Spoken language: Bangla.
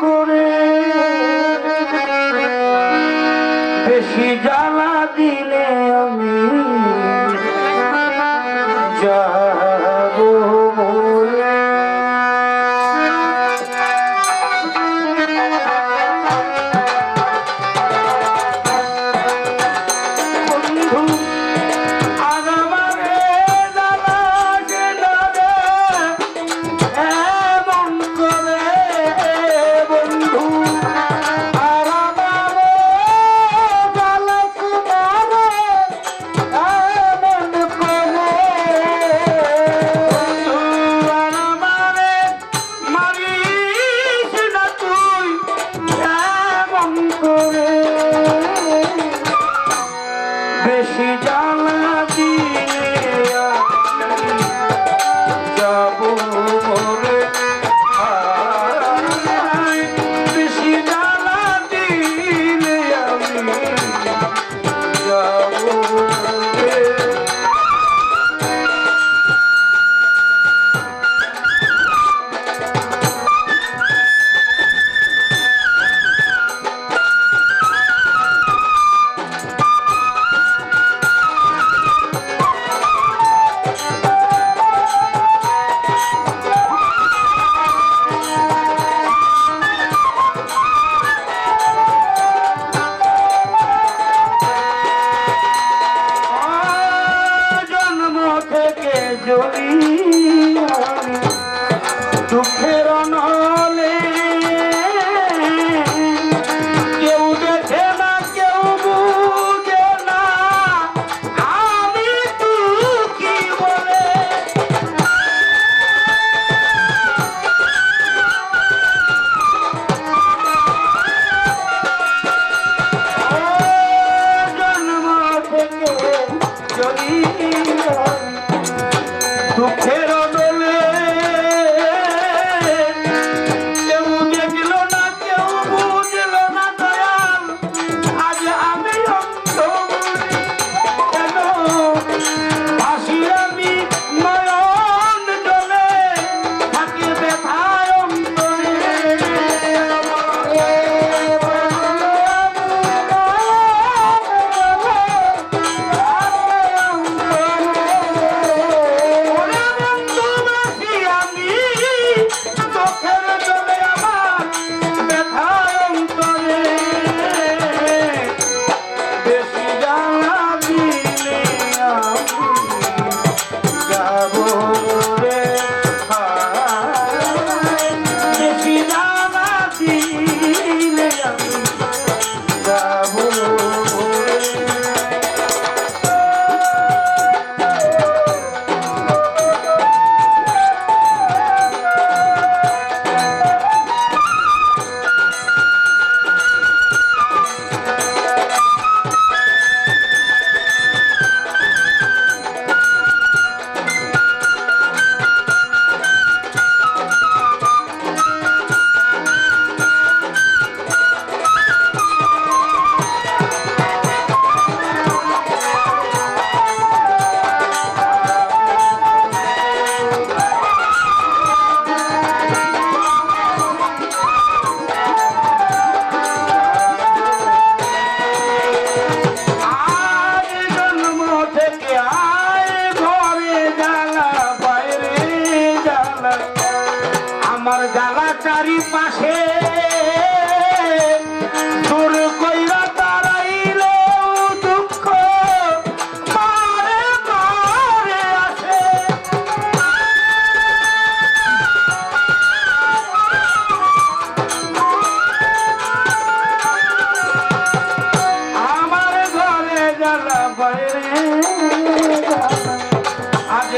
করে Thank you. আমার গালা চারিপাশে। পাশে কইরা তারাইল দুঃখ পারে আমার ঘরে আজ